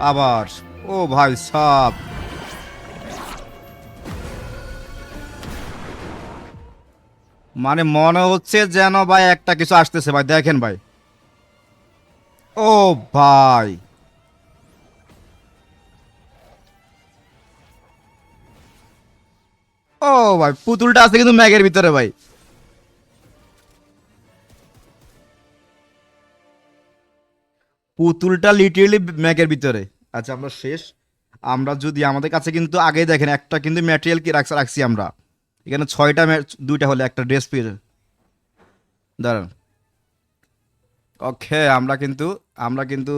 আবার, ও ভাই সাপ। মানে মনে হচ্ছে যেন ভাই একটা কিছু আসতেছে ভাই, দেখেন ভাই। ও ভাই। ও ভাই, পুতুলটা আছে কিন্তু ম্যাগের ভিতরে ভাই। পুতুলটা লিটারেলি ম্যাগের ভিতরে। আচ্ছা আমরা শেষ। আমরা যদি, আমাদের কাছে কিন্তু আগেই দেখেন, একটা কিন্তু ম্যাটেরিয়াল কি রাখছি রাখছি আমরা। এখানে ছয়টা দুইটা হলে একটা ড্রেস পেয়ে দাঁড়ান। ওকে আমরা কিন্তু আমরা কিন্তু,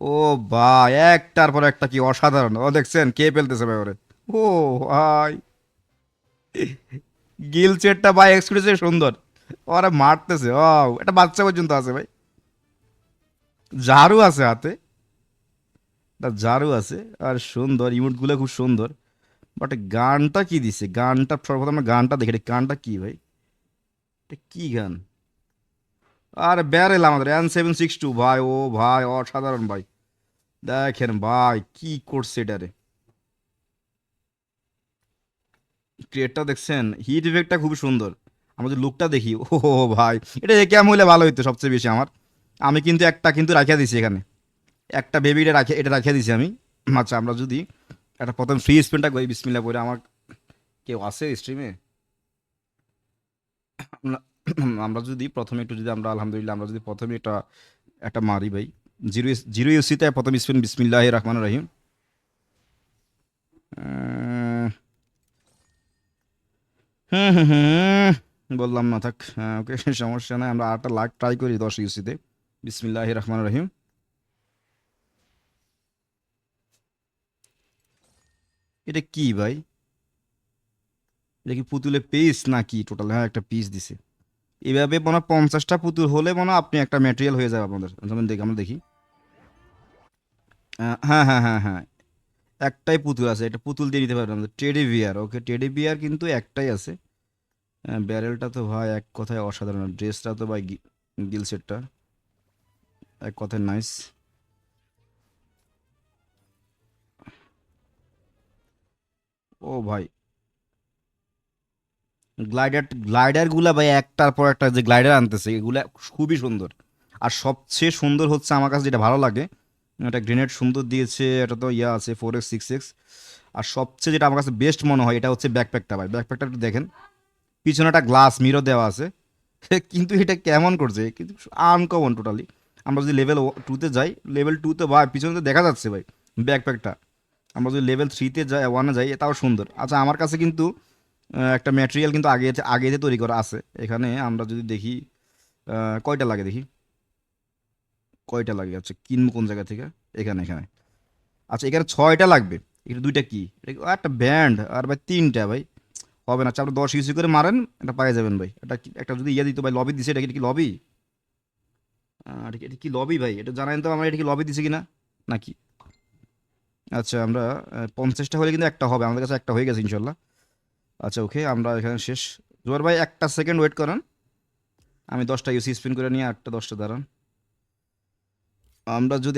ও ভাই, একটার পর একটা কি অসাধারণ। ও দেখছেন, কে ফেলতেছে ওরে? ও ভাই। গিল চেটটা ভাই এক্সপ্রেসে সুন্দর। ওরা মারতেছে ও একটা বাচ্চা পর্যন্ত আছে ভাই। ঝাড়ু আছে হাতে। একটা ঝাড়ু আছে। আর সুন্দর, ইমোটগুলো খুব সুন্দর। বাট গানটা কি দিছে? গানটা সর্বপ্রথম আমরা গানটা দেখি গানটা কি ভাই? কি গান? আর ব্যারেল আমাদের এন সেভেন সিক্স টু ভাই, ও ভাই, অসাধারণ ভাই। দেখেন ভাই, কি করছে এটারে ক্রিয়েটটা দেখছেন? হিট ইফেক্টটা খুব সুন্দর। আমরা যে লুকটা দেখি ও ভাই। এটা কেমন হলে ভালো হইতো সবচেয়ে বেশি আমার। আমি কিন্তু একটা কিন্তু রাখিয়া দিছি এখানে একটা বেবিটা রাখে এটা রাখিয়া দিছি আমি আচ্ছা আমরা যদি একটা প্রথম ফ্রি স্পেনটা করি বিসমিল্লা করে আমার কেউ আছে স্ট্রিমে আমরা যদি প্রথমে একটু যদি আমরা আলহামদুলিল্লাহ আমরা যদি প্রথমে একটা একটা মারি ভাই জিরো জিরো ইউসিতে প্রথম স্পেন বিসমিল্লাহ রহমান রহিম হুম হুম হুম বললাম না থাক হ্যাঁ ওকে সমস্যা নাই আমরা আটটা লাখ ট্রাই করি দশ ইউসিতে বিসমিল্লাহ রহমান রহিম এটা কি ভাই? এটা কি পুতুলে পিস না কি টোটাল হ্যাঁ একটা পিস দিছে। এভাবে মনে হয় পঞ্চাশটা পুতুল হলে মনে আপনি একটা ম্যাটেরিয়াল হয়ে যাবে আপনাদের। দেখি, আমরা দেখি। হ্যাঁ হ্যাঁ হ্যাঁ হ্যাঁ। একটাই পুতুল আছে, এটা পুতুল দিয়ে নিতে পারবেন আমাদের। টেডি বিয়ার ওকে টেডি বিয়ার কিন্তু একটাই আছে। ব্যারেলটা তো ভাই এক কথায় অসাধারণ। ড্রেসটা তো ভাই গিল সেটটা এক কথায় নাইস ও ভাই। গ্লাইডার গ্লাইডারগুলা ভাই একটার পর একটা যে গ্লাইডার আনতেছে, এগুলা খুবই সুন্দর। আর সবচেয়ে সুন্দর হচ্ছে আমার কাছে যেটা ভালো লাগে, এটা গ্রেনেড সুন্দর দিয়েছে, এটা তো ইয়া আছে ফোর এক্স সিক্স এক্স আর সবচেয়ে যেটা আমার কাছে বেস্ট মনে হয়, এটা হচ্ছে ব্যাকপ্যাকটা ভাই। ব্যাকপ্যাকটা একটু দেখেন পিছনে একটা গ্লাস মিরর দেওয়া আছে। কিন্তু এটা কেমন করছে? কিন্তু আনকমন টোটালি আমরা যদি লেভেল টুতে যাই লেভেল টুতে ভাই, পিছনে তো দেখা যাচ্ছে ভাই ব্যাকপ্যাকটা আমরা যদি লেভেল থ্রিতে যাই ওয়ানে যাই তাও সুন্দর। আচ্ছা আমার কাছে কিন্তু একটা ম্যাটেরিয়াল কিন্তু আগে আগে থেকে তৈরি করা আছে। এখানে আমরা যদি দেখি কয়টা লাগে দেখি? কয়টা লাগে? আচ্ছা কিনবো কোন জায়গা থেকে? এখানে এখানে। আচ্ছা এখানে ছয়টা লাগবে। এটা দুইটা কি? একটা ব্যান্ড আর ভাই, তিনটা ভাই। হবে না আচ্ছা আপনি দশ ইউসি করে মারেন, এটা পাই যাবেন ভাই। এটা একটা যদি ইয়ে দিত ভাই লবি দিছে, এটা কি লবি আহ, এটা কি- লবি ভাই? এটা জানাই তো আমরা এটা কি লবি দিছি কিনা? নাকি? আচ্ছা আমরা পঞ্চাশটা হলে কিন্তু একটা হবে। আমাদের কাছে একটা হয়ে গেছে ইনশাল্লাহ। আচ্ছা ওকে আমরা এখানে শেষ। জোয়ার ভাই একটা সেকেন্ড ওয়েট করেন। আমি দশটা ইউসি স্পিন করে নিয়ে আটটা দশটা দাঁড়ান। আমরা যদি